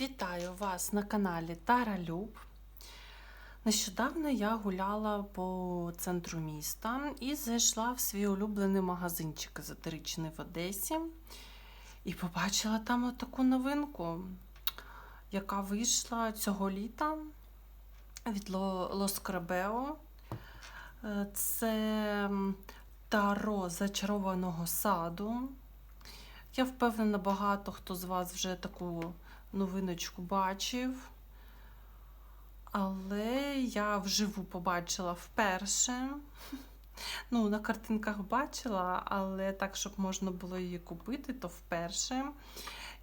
Вітаю вас на каналі Тара Люб. Нещодавно я гуляла по центру міста і зайшла в свій улюблений магазинчик езотеричний в Одесі і побачила там таку новинку, яка вийшла цього літа від Лос Крабео. Це таро зачарованого саду. Я впевнена, багато хто з вас вже таку новиночку бачив. Але я вживу побачила вперше. Ну, на картинках бачила, але так, щоб можна було її купити, то вперше.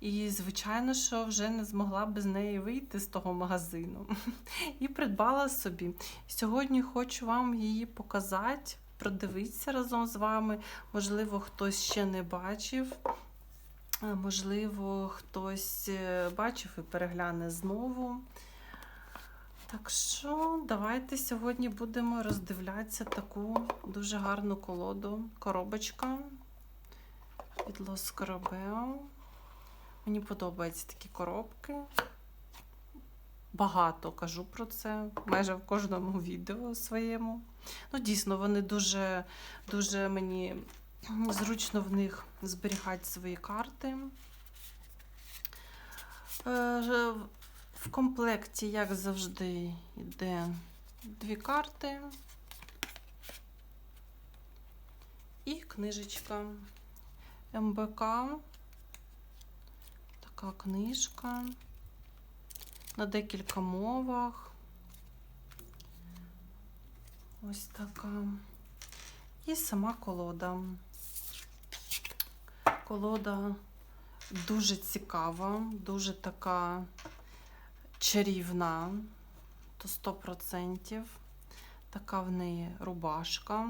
І, звичайно, що вже не змогла без неї вийти з того магазину. І придбала собі. Сьогодні хочу вам її показати, продивитися разом з вами. Можливо, хтось ще не бачив. А, Можливо, хтось е, бачив і перегляне знову. Так що, давайте сьогодні будемо роздивлятися таку дуже гарну колоду. Коробочка від Los Carabeo. Мені подобаються такі коробки. Багато кажу про це, майже в кожному відео своєму. Ну, дійсно, вони дуже, дуже мені зручно в них зберігати свої карти. Е, В комплекті, як завжди, йде дві карти і книжечка МБК. Така книжка на декілька мовах. Ось така. І сама колода. Колода дуже цікава, дуже така чарівна, то 100%. Така в неї рубашка.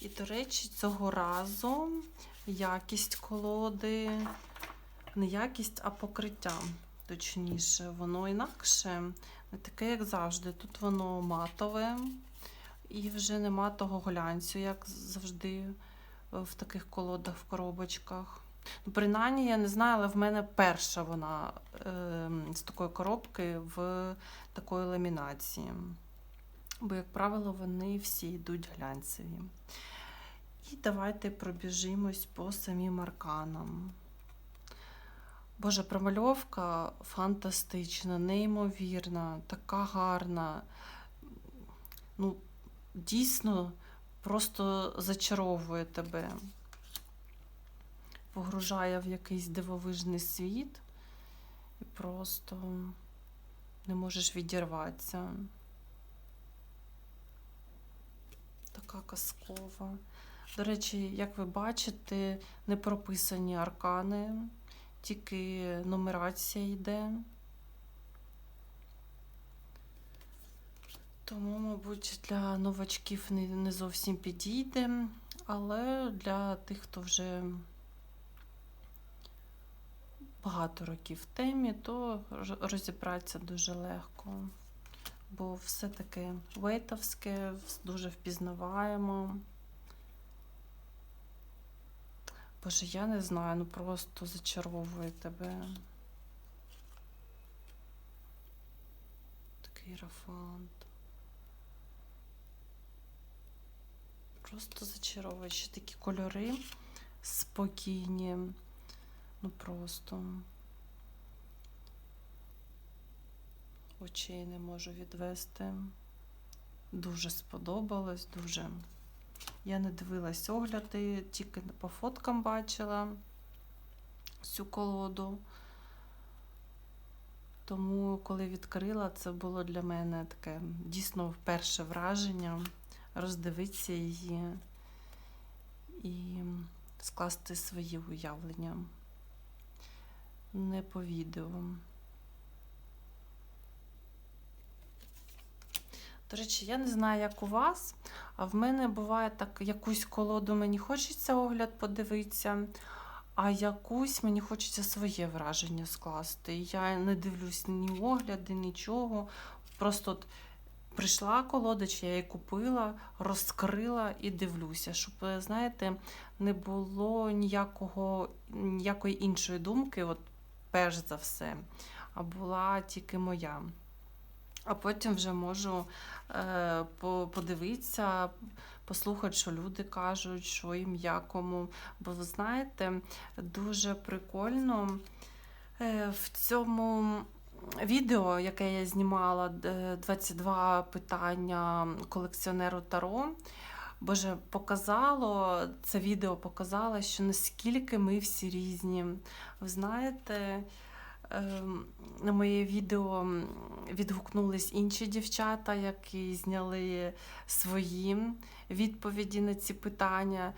І, до речі, цього разу якість колоди, не якість, а покриття. Точніше, воно інакше, не таке, як завжди. Тут воно матове і вже нема того глянцю, як завжди в таких колодах, в коробочках. Ну, Принаймні, я не знаю, але в мене перша вона е, з такої коробки в такої ламінації. Бо, як правило, вони всі йдуть глянцеві. І давайте пробіжимось по самим арканам. Боже, промальовка фантастична, неймовірна, така гарна. Ну, дійсно просто зачаровує тебе, погружає в якийсь дивовижний світ і просто не можеш відірватися. Така казкова. До речі, як ви бачите, не прописані аркани, тільки нумерація йде. Тому, мабуть, для новачків не, зовсім підійде, але для тих, хто вже багато років в темі, то розібратися дуже легко. Бо все таке вейтовське, дуже впізнаваємо. Боже, я не знаю, ну просто зачаровує тебе. Такий рафант. Просто зачаровує ще такі кольори спокійні. Ну просто очей не можу відвести. Дуже сподобалось, дуже. Я не дивилась огляди, тільки по фоткам бачила цю колоду. Тому, коли відкрила, це було для мене таке дійсно перше враження роздивитися її і скласти свої уявлення. Не по відео. До речі, я не знаю, як у вас, а в мене буває так, якусь колоду мені хочеться огляд подивитися, а якусь мені хочеться своє враження скласти. Я не дивлюсь ні огляди, нічого. Просто от прийшла колода, я її купила, розкрила і дивлюся, щоб, знаєте, не було ніякого, ніякої іншої думки, от перш за все, а була тільки моя. А потім вже можу е, подивитися, послухати, що люди кажуть, що їм якому. Бо ви знаєте, дуже прикольно е, в цьому відео, яке я знімала, 22 питання колекціонеру Таро. Боже, показало, це відео показало, що наскільки ми всі різні. Ви знаєте, ем, на моє відео відгукнулись інші дівчата, які зняли свої відповіді на ці питання.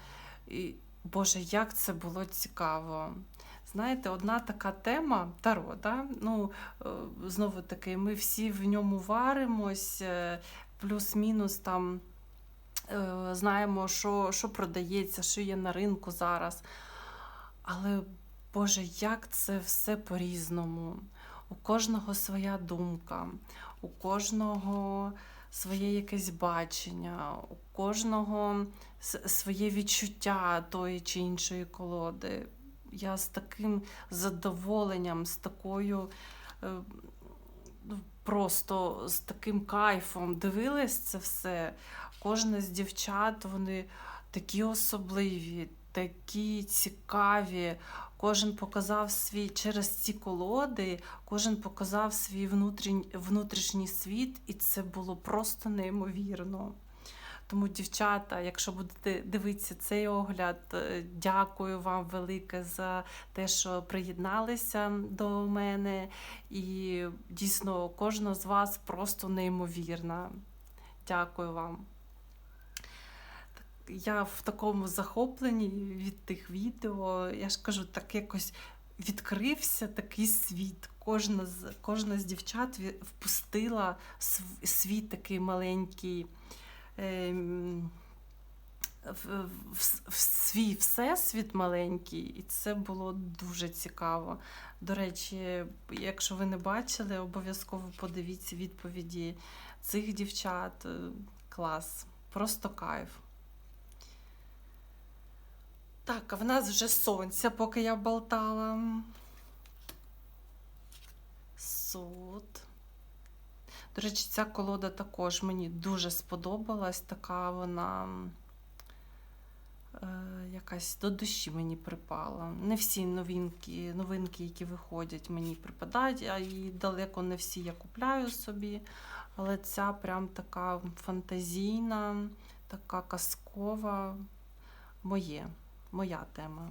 І, Боже, як це було цікаво. Знаєте, одна така тема Таро, да? ну, е, знову таки, ми всі в ньому варимось, е, плюс-мінус там е, знаємо, що, що продається, що є на ринку зараз. Але, Боже, як це все по-різному. У кожного своя думка, у кожного своє якесь бачення, у кожного своє відчуття тої чи іншої колоди. Я з таким задоволенням, з такою е, ну, просто з таким кайфом дивилась це все. Кожна з дівчат, вони такі особливі, такі цікаві. Кожен показав свій через ці колоди, кожен показав свій внутрішній, внутрішній світ, і це було просто неймовірно. Тому, дівчата, якщо будете дивитися цей огляд, е, дякую вам велике за те, що приєдналися до мене. І дійсно кожна з вас просто неймовірна. Дякую вам. Я в такому захопленні від тих відео. Я ж кажу, так якось відкрився такий світ. Кожна з, кожна з дівчат впустила свій такий маленький в, в, в свій всесвіт маленький, і це було дуже цікаво. До речі, якщо ви не бачили, обов'язково подивіться відповіді цих дівчат. Е, Клас, просто кайф. Так, а в нас вже сонце, поки я болтала. Суд. До речі, ця колода також мені дуже сподобалась. Така вона е, якась до душі мені припала. Не всі новинки, новинки, які виходять, мені припадають, а і далеко не всі я купляю собі. Але ця прям така фантазійна, така казкова, моє, моя тема.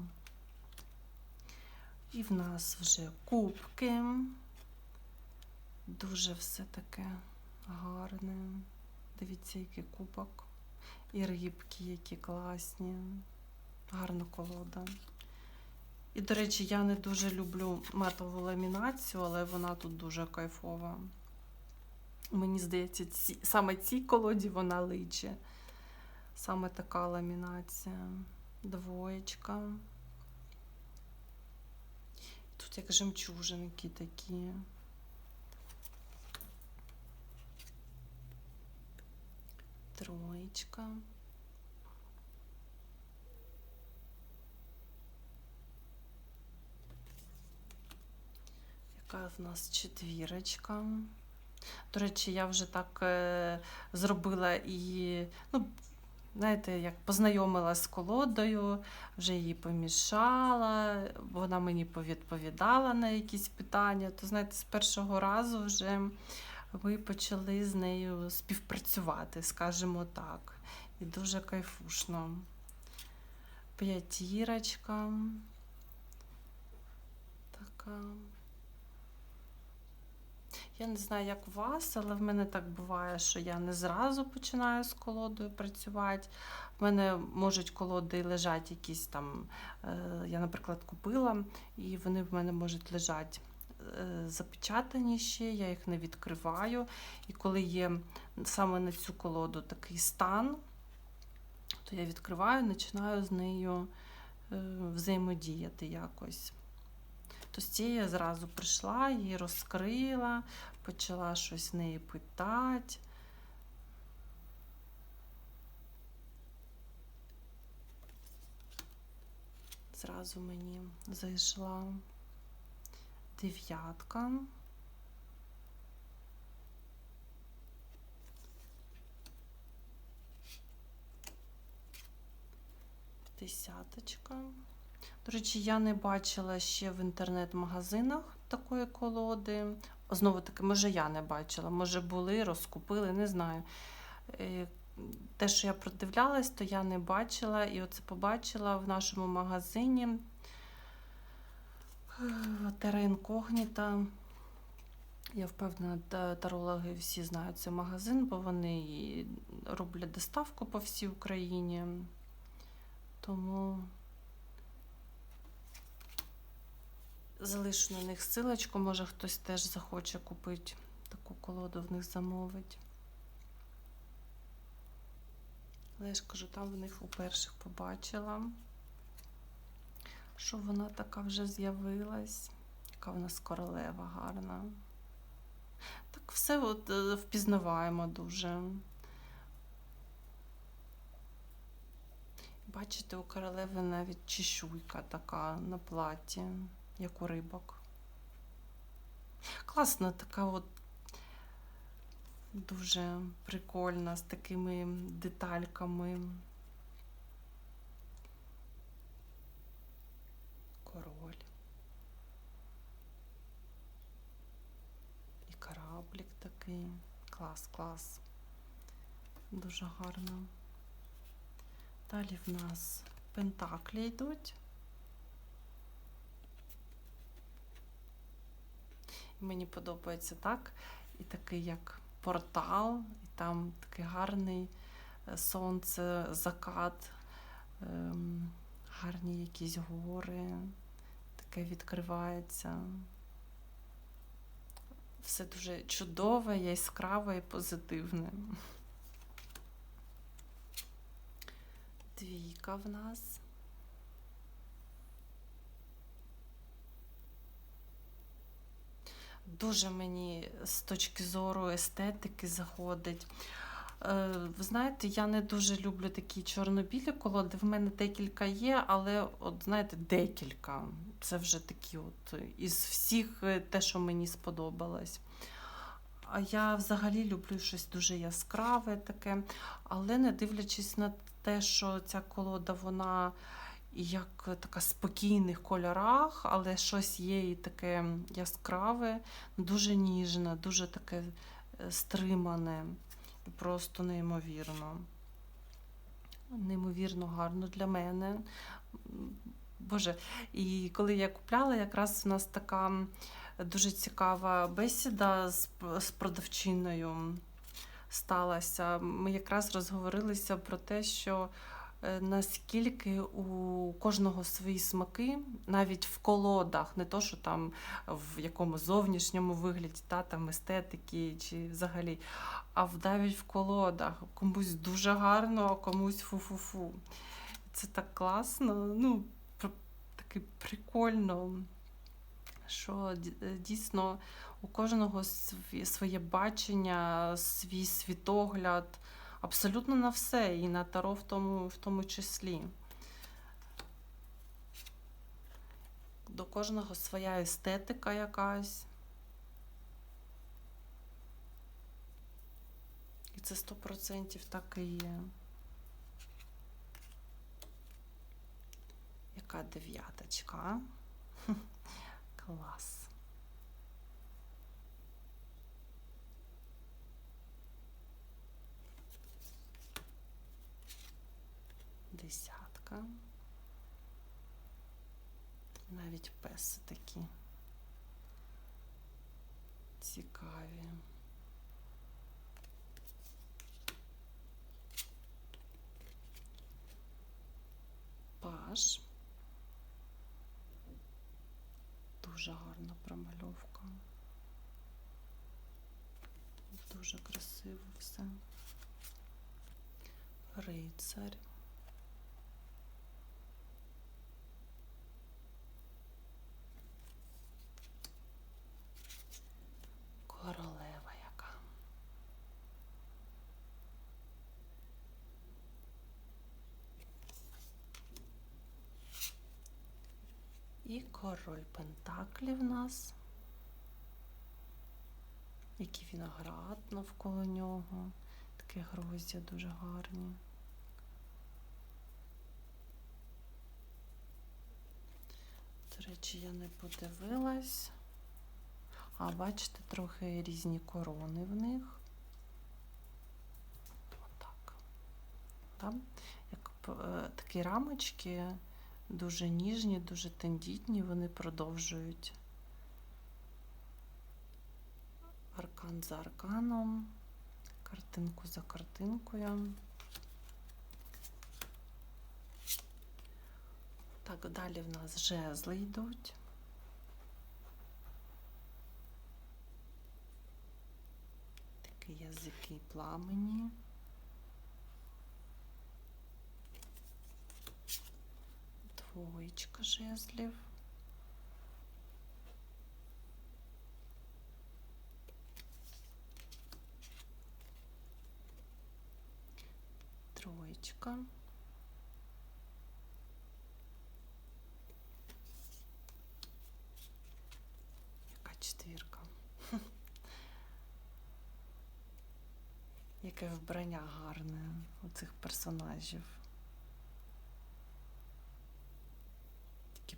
І в нас вже кубки. Дуже все таке гарне. Дивіться, який кубок. І рибки, які класні. Гарна колода. І, до речі, я не дуже люблю метову ламінацію, але вона тут дуже кайфова. Мені здається, ці, саме цій колоді вона личе. Саме така ламінація. Двоєчка. Тут як жемчужинки такі. Троєчка. Яка в нас четвірочка? До речі, я вже так е, зробила і, ну, знаєте, як познайомилась з колодою, вже її помішала, вона мені повідповідала на якісь питання. То, знаєте, з першого разу вже ми почали з нею співпрацювати, скажімо так. І дуже кайфушно. П'ятірочка. Така. Я не знаю, як у вас, але в мене так буває, що я не зразу починаю з колодою працювати. В мене можуть колоди лежати якісь там. е, Я, наприклад, купила, і вони в мене можуть лежати Е, запечатані ще, я їх не відкриваю. І коли є саме на цю колоду такий стан, то я відкриваю, починаю з нею е, взаємодіяти якось. То з цієї я зразу прийшла, її розкрила, почала щось в неї питати. Зразу мені зайшла дев'ятка. Десяточка. До речі, я не бачила ще в інтернет-магазинах такої колоди. Знову таки, може, я не бачила, може були, розкупили, не знаю. Е, Те, що я продивлялась, то я не бачила. І оце побачила в нашому магазині Терра Інкогніта. Я впевнена, тарологи всі знають цей магазин, бо вони роблять доставку по всій Україні. Тому залишу на них силочку, може хтось теж захоче купити таку колоду, в них замовить. Але я ж кажу, там в них у перших побачила, що вона така вже з'явилась, яка в нас королева гарна. Так все от е, впізнаваємо дуже. Бачите, у королеви навіть чешуйка така на платі, як у рибок. Класна така от дуже прикольна, з такими детальками. Король. І кораблік такий. Клас, клас. Дуже гарно. Далі в нас пентаклі йдуть. Мені подобається так. І такий як портал, і там такий гарний е, сонце, закат, ем, гарні якісь гори, таке відкривається. Все дуже чудове, яскраве і позитивне. Двійка в нас. Дуже мені з точки зору естетики заходить. Е, Ви знаєте, я не дуже люблю такі чорно-білі колоди. В мене декілька є, але, от знаєте, декілька. Це вже такі, от із всіх е, те, що мені сподобалось. А я взагалі люблю щось дуже яскраве таке, але не дивлячись на те, що ця колода, вона як така спокійних кольорах, але щось є і таке яскраве, дуже ніжне, дуже таке е, стримане, просто неймовірно. Неймовірно гарно для мене. Боже, і коли я купляла, якраз у нас така дуже цікава бесіда з, з продавчиною сталася. Ми якраз розговорилися про те, що наскільки у кожного свої смаки, навіть в колодах, не то, що там в якому зовнішньому вигляді, та, там естетики чи взагалі, а навіть в колодах. Комусь дуже гарно, а комусь фу-фу-фу. Це так класно, ну, таки прикольно, що е, дійсно у кожного своє бачення, свій світогляд абсолютно на все, і на таро в тому, в тому числі. До кожного своя естетика якась. І це 100% так і є. Яка дев'яточка? Клас. Десятка. Навіть песи такі цікаві. Паш. Дуже гарна промальовка. Дуже красиво все. Рицарь. Королева яка. І король Пентаклів в нас. Який виноград навколо нього. Таке гроздя дуже гарні. До речі, я не подивилась. А бачите, трохи різні корони в них. Отак. Да? Як е, такі рамочки дуже ніжні, дуже тендітні, вони продовжують аркан за арканом, картинку за картинкою. Так, далі в нас жезли йдуть. Такі язики пламені. Двоєчка жезлів. Троєчка. Яка четвірка? Яке вбрання гарне у цих персонажів. Такі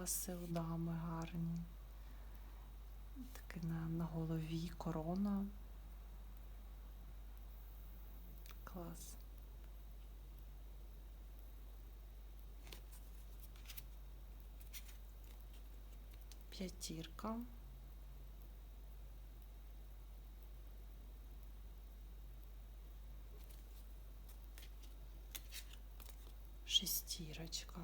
прикраси у дами гарні. Таке на, на голові корона. Клас. П'ятірка. Шестірочка.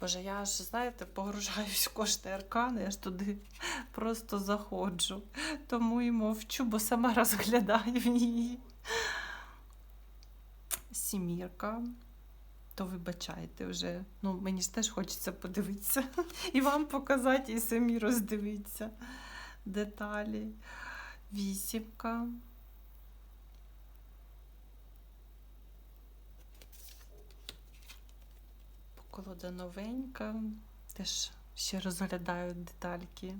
Боже, я аж, знаєте, погружаюсь в кожний аркан, я ж туди просто заходжу. Тому і мовчу, бо сама розглядаю в її. Сімірка. То вибачайте вже. Ну, мені ж теж хочеться подивитися. І вам показати, і самі роздивитися деталі. Вісімка. Колода новенька. Теж ще розглядаю детальки.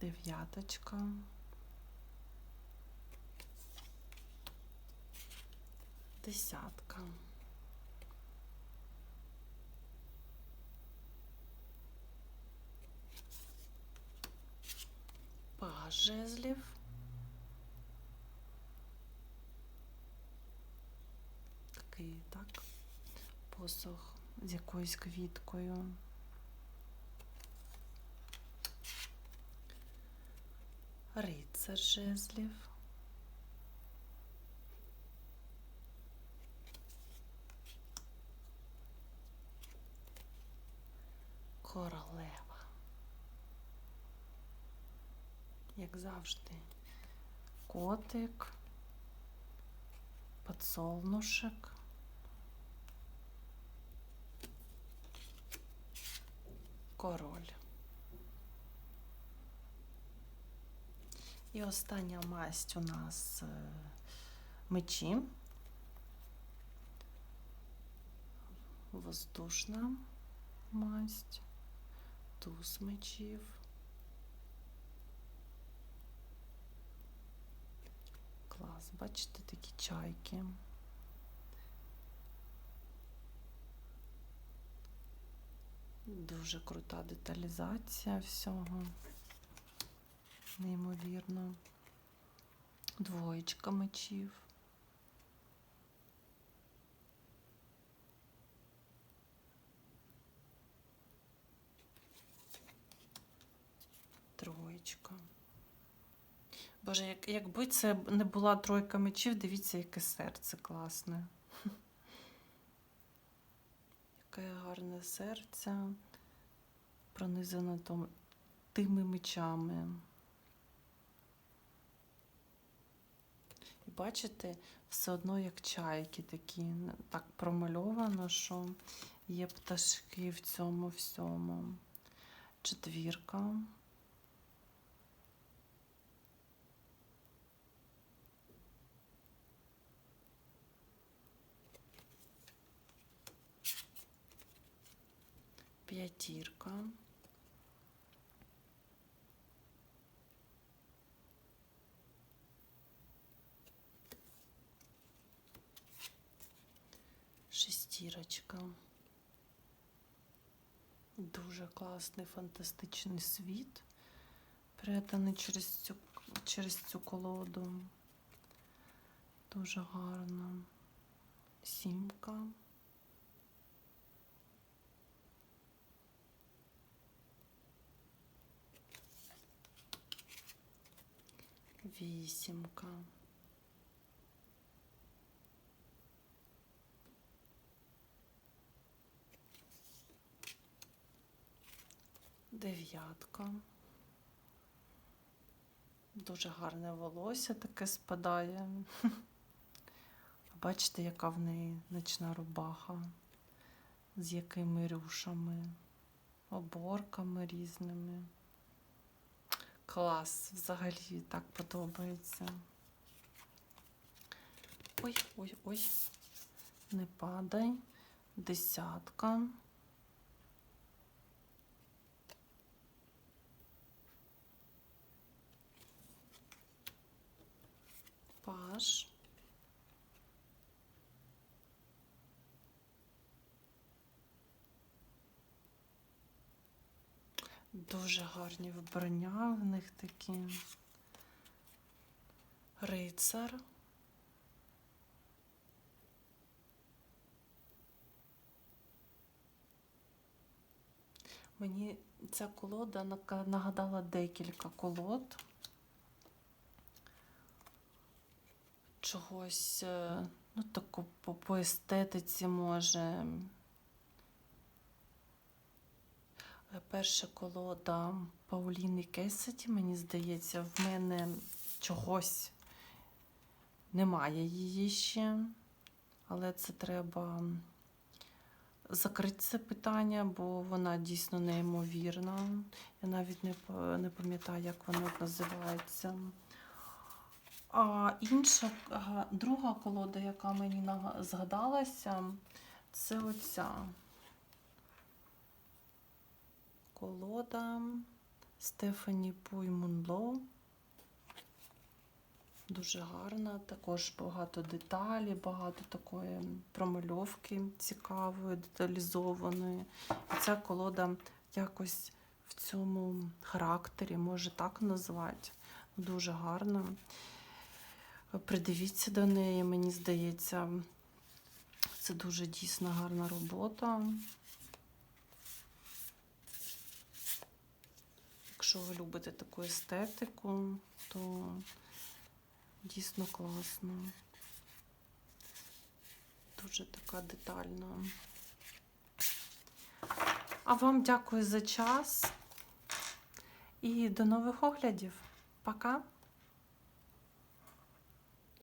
Дев'яточка. Десятка. Паж. Такий, так, посох з якоюсь квіткою. Рицар жезлів. Королева. Як завжди, котик, подсолнушек. Король. І остання масть у нас е, мечі. Воздушна масть, туз мечів. Клас, бачите, такі чайки. Дуже крута деталізація всього. Неймовірно. Двоєчка мечів. Троєчка. Боже, як, якби це не була тройка мечів, дивіться, яке серце класне. Яке гарне серце, пронизане тими мечами. І бачите, все одно як чайки такі, так промальовано, що є пташки в цьому всьому. Четвірка. П'ятірка. Шестірочка. Дуже класний фантастичний світ, переданий через цю, через цю колоду. Дуже гарно. Сімка. Вісімка. Дев'ятка. Дуже гарне волосся таке спадає. Бачите, яка в неї ночна рубаха, з якими рюшами, оборками різними. Клас, взагалі так подобається. Ой, ой, ой, не падай. Десятка. Паш. Дуже гарні вбрання в них такі. Рицар. Мені ця колода нагадала декілька колод. Чогось, е, ну, таку по, по естетиці може. Е, Перша колода Пауліни Кесеті, мені здається, в мене чогось немає її ще, але це треба закрити це питання, бо вона дійсно неймовірна. Я навіть не, не пам'ятаю, як вона називається. А інша, друга колода, яка мені згадалася, це оця колода Стефані Пуй Мунло. Дуже гарна, також багато деталі, багато такої промальовки цікавої, деталізованої. І ця колода якось в цьому характері, може так назвати. Дуже гарна. Придивіться до неї, мені здається, це дуже дійсно гарна робота. Якщо ви любите таку естетику, то дійсно класно. Дуже така детальна. А вам дякую за час і до нових оглядів. Пока!